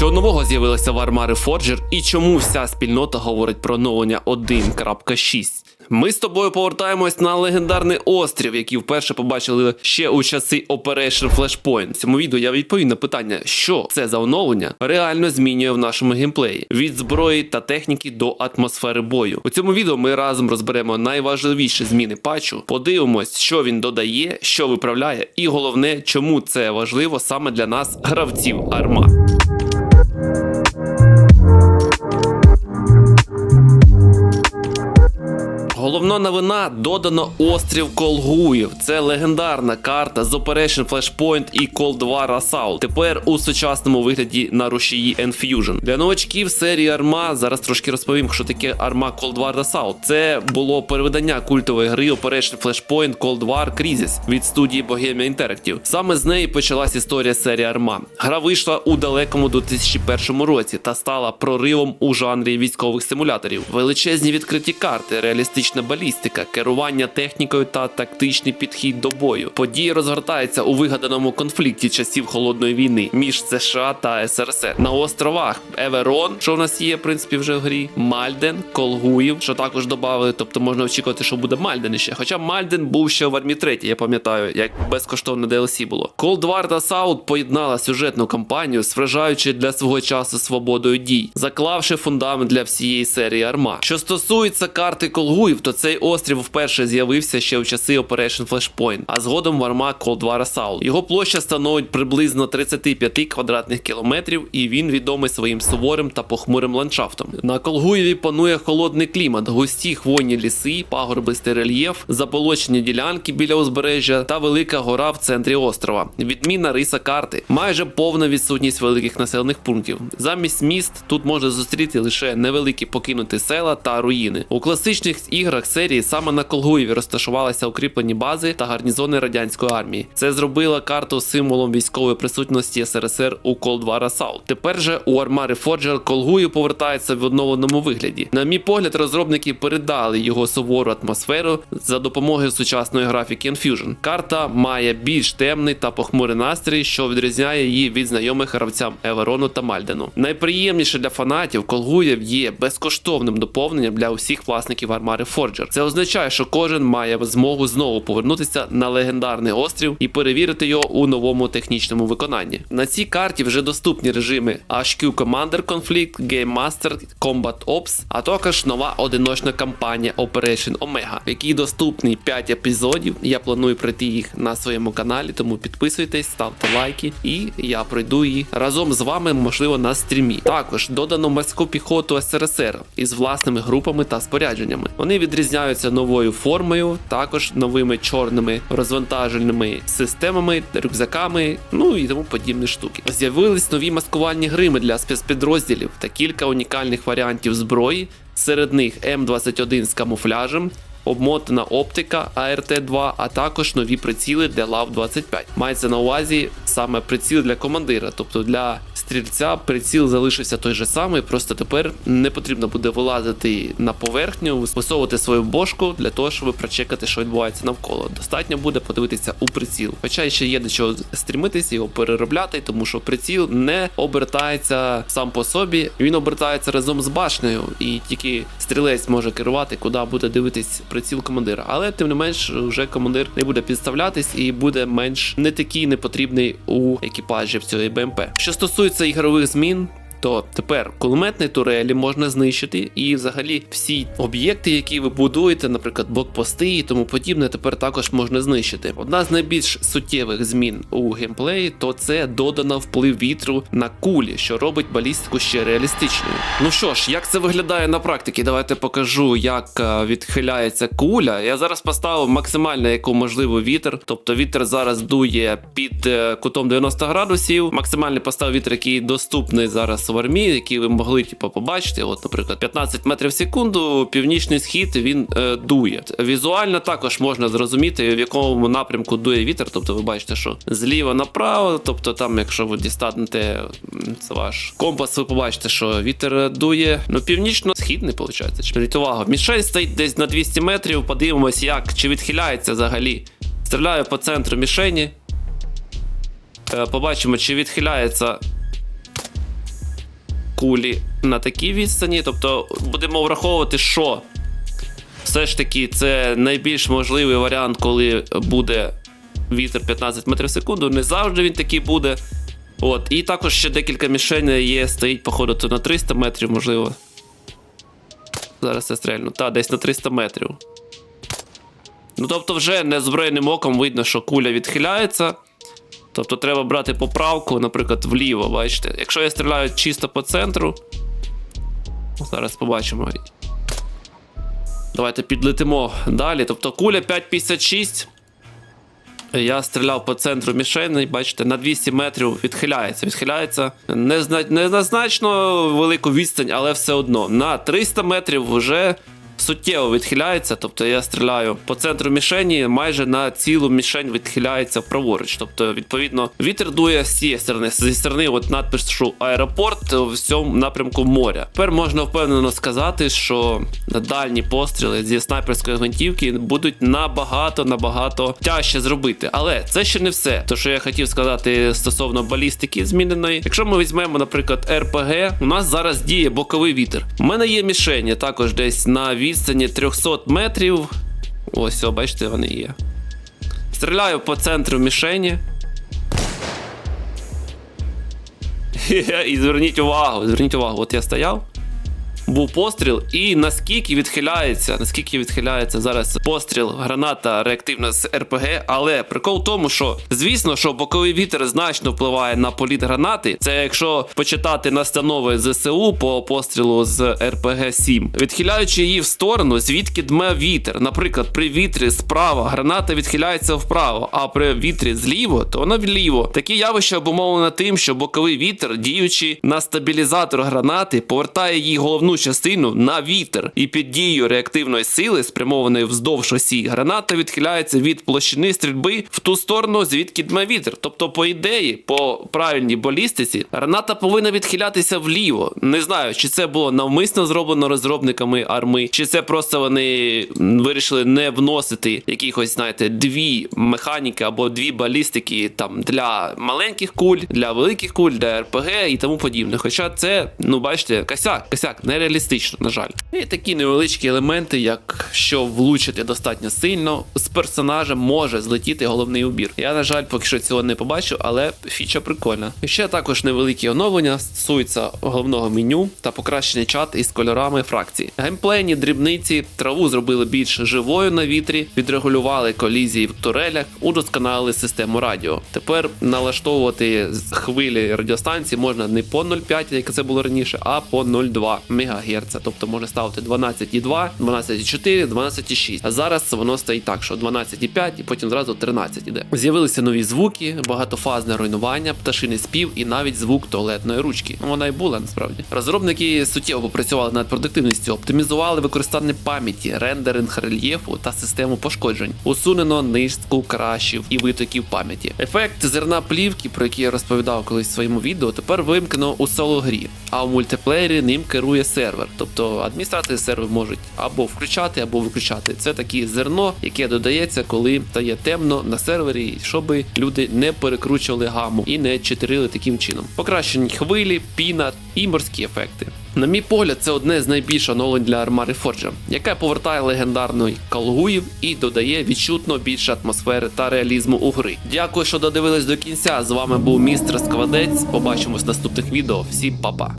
Що нового з'явилося в Армари Forger і чому вся спільнота говорить про оновлення 1.6? Ми з тобою повертаємось на легендарний острів, який вперше побачили ще у часи Operation Flashpoint. В цьому відео я відповім на питання, що це за оновлення реально змінює в нашому геймплеї від зброї та техніки до атмосфери бою. У цьому відео ми разом розберемо найважливіші зміни патчу, подивимось, що він додає, що виправляє, і головне, чому це важливо саме для нас, гравців Арма. Головна новина додано острів Колгуїв. Це легендарна карта з Operation Flashpoint і Cold War Assault. Тепер у сучасному вигляді на рушії Enfusion. Для новачків серії Арма зараз трошки розповім, що таке Арма Cold War Assault. Це було переведення культової гри Operation Flashpoint Cold War Crisis від студії Bohemia Interactive. Саме з неї почалась історія серії Арма. Гра вийшла у далекому 2001 році та стала проривом у жанрі військових симуляторів. Величезні відкриті карти, реалістична балістика, керування технікою та тактичний підхід до бою. Події розгортаються у вигаданому конфлікті часів холодної війни між США та СРСР на островах Еверон, що в нас є в принципі вже в грі, Мальден, Колгуїв, що також додали. Тобто можна очікувати, що буде Мальден ще. Хоча Мальден був ще в армії 3, я пам'ятаю, як безкоштовне DLC було. Cold та South поєднала сюжетну кампанію з для свого часу свободою дій, заклавши фундамент для всієї серії Арма. Що стосується карти Колгуїв, то цей острів вперше з'явився ще в часи Operation Flashpoint, а згодом в Арма Cold War Assault. Його площа становить приблизно 35 квадратних кілометрів, і він відомий своїм суворим та похмурим ландшафтом. На Колгуєві панує холодний клімат, густі хвойні ліси, пагорбистий рельєф, заболочені ділянки біля узбережжя та велика гора в центрі острова. Відмінна риса карти, майже повна відсутність великих населених пунктів. Замість міст тут можна зустріти лише невеликі покинуті села та руїни. У класичних іграх серії саме на Колгуєві розташувалися укріплені бази та гарнізони радянської армії. Це зробило карту символом військової присутності СРСР у War Assault. Тепер же у Армари Forger Колгуїв повертається в оновленому вигляді. На мій погляд, розробники передали його сувору атмосферу за допомогою сучасної графіки Enfusion. Карта має більш темний та похмурий настрій, що відрізняє її від знайомих гравцям Еверону та Мальдену. Найприємніше для фанатів Колгуєв є безкоштовним доповненням для усіх власників Армари Forger. Це означає, що кожен має змогу знову повернутися на легендарний острів і перевірити його у новому технічному виконанні. На цій карті вже доступні режими HQ Commander Conflict, Game Master, Combat Ops, а також нова одиночна кампанія Operation Omega, в якій доступні 5 епізодів. Я планую пройти їх на своєму каналі, тому підписуйтесь, ставте лайки, і я пройду їх разом з вами, можливо, на стрімі. Також додано морську піхоту СРСР із власними групами та спорядженнями. Вони відрізняються новою формою, також новими чорними розвантаженими системами, рюкзаками, ну і тому подібні штуки. З'явились нові маскувальні грими для спецпідрозділів та кілька унікальних варіантів зброї. Серед них М21 з камуфляжем. Обмотана оптика АРТ-2, а також нові приціли для лав 25 Мається на увазі саме приціл для командира, тобто для стрільця приціл залишився той же самий, просто тепер не потрібно буде вилазити на поверхню, висовувати свою бошку для того, щоб прочекати, що відбувається навколо. Достатньо буде подивитися у приціл. Хоча ще є до чого стрімитись, його переробляти, тому що приціл не обертається сам по собі, він обертається разом з башнею, і тільки стрілець може керувати, куди буде дивитись приціл командира. Але тим не менш, вже командир не буде підставлятись і буде менш не такий непотрібний у екіпажі в цього БМП. Що стосується ігрових змін. То тепер кулеметні турелі можна знищити, і взагалі всі об'єкти, які ви будуєте, наприклад, блокпости і тому подібне, тепер також можна знищити. Одна з найбільш суттєвих змін у геймплеї то це додано вплив вітру на кулі, що робить балістику ще реалістичною. Ну що ж, як це виглядає на практиці? Давайте покажу, як е, відхиляється куля. Я зараз поставив максимально яку можливо вітер, тобто вітер зараз дує під е, кутом 90 градусів. Максимальний поставив вітер, який доступний зараз в армії, які ви могли типу, побачити. От, наприклад, 15 метрів в секунду, північний схід він е, дує. Візуально також можна зрозуміти, в якому напрямку дує вітер. Тобто, ви бачите, що зліва направо, тобто там, якщо ви дістанете це ваш компас, ви побачите, що вітер дує ну північно-східний, виходить. Зверніть увагу, мішень стоїть десь на 200 метрів. Подивимось, як чи відхиляється взагалі. Стріляю по центру мішені. Е, Побачимо, чи відхиляється кулі на такій відстані. Тобто будемо враховувати, що все ж таки це найбільш можливий варіант, коли буде вітер 15 метрів в секунду. Не завжди він такий буде. От, і також ще декілька мішень є, стоїть, походу, то на 300 метрів, можливо. Зараз я стрельну. Та, десь на 300 метрів. Ну, тобто, вже незброєним оком видно, що куля відхиляється. Тобто треба брати поправку, наприклад, вліво, бачите. Якщо я стріляю чисто по центру. Зараз побачимо. Давайте підлетимо далі. Тобто куля 5,56. Я стріляв по центру мішені, бачите, на 200 метрів відхиляється. Відхиляється не, зна... не на значно велику відстань, але все одно. На 300 метрів вже суттєво відхиляється. Тобто я стріляю по центру мішені, майже на цілу мішень відхиляється праворуч. Тобто, відповідно, вітер дує з цієї сторони, зі сторони, от надпишу аеропорт в цьому напрямку моря. Тепер можна впевнено сказати, що дальні постріли зі снайперської гвинтівки будуть набагато набагато тяжче зробити. Але це ще не все. То, що я хотів сказати стосовно балістики зміненої. Якщо ми візьмемо, наприклад, РПГ, у нас зараз діє боковий вітер. У мене є мішені також десь на відстані 300 метрів. Ось, о, бачите, вони є. Стріляю по центру мішені. І зверніть увагу, зверніть увагу, от я стояв. Був постріл, і наскільки відхиляється, наскільки відхиляється зараз постріл, граната реактивна з РПГ. Але прикол в тому, що звісно, що боковий вітер значно впливає на політ гранати. Це якщо почитати настанови ЗСУ по пострілу з РПГ 7 відхиляючи її в сторону, звідки дме вітер. Наприклад, при вітрі справа граната відхиляється вправо, а при вітрі зліво, то вона вліво. Такі явища обумовлено тим, що боковий вітер, діючи на стабілізатор гранати, повертає її головну частину на вітер, і під дією реактивної сили, спрямованої вздовж осі, граната відхиляється від площини стрільби в ту сторону, звідки дме вітер. Тобто, по ідеї, по правильній балістиці, граната повинна відхилятися вліво. Не знаю, чи це було навмисно зроблено розробниками арми, чи це просто вони вирішили не вносити якихось, знаєте, дві механіки або дві балістики там для маленьких куль, для великих куль, для РПГ і тому подібне. Хоча це, ну бачите, косяк, косяк, нереалістично, на жаль. І такі невеличкі елементи, як що влучити достатньо сильно, з персонажем може злетіти головний убір. Я, на жаль, поки що цього не побачу, але фіча прикольна. І ще також невеликі оновлення стосуються головного меню та покращення чат із кольорами фракції. Геймплейні дрібниці траву зробили більш живою на вітрі, відрегулювали колізії в турелях, удосконалили систему радіо. Тепер налаштовувати хвилі радіостанції можна не по 0,5, як це було раніше, а по 0,2 МГц. Тобто можна ставити 12,2, 12,4, 12,6. А зараз воно стоїть так, що 12,5 і потім зразу 13 іде. З'явилися нові звуки, багатофазне руйнування, пташиний спів і навіть звук туалетної ручки. Вона і була насправді. Розробники суттєво попрацювали над продуктивністю, оптимізували використання пам'яті, рендеринг рельєфу та систему пошкоджень. Усунено низку крашів і витоків пам'яті. Ефект зерна плівки, про який я розповідав колись в своєму відео, тепер вимкнено у соло грі, а у мультиплеєрі ним керує сервер. Тобто адміністрації серверу можуть або включати, або виключати. Це таке зерно, яке додається, коли стає темно на сервері, щоб люди не перекручували гаму і не читерили таким чином. Покращені хвилі, піна і морські ефекти. На мій погляд, це одне з найбільш оновлень для армари Forge, яке повертає легендарний Калгуїв і додає відчутно більше атмосфери та реалізму у гри. Дякую, що додивились до кінця. З вами був містер Сквадець. Побачимось в наступних відео. Всім па-па.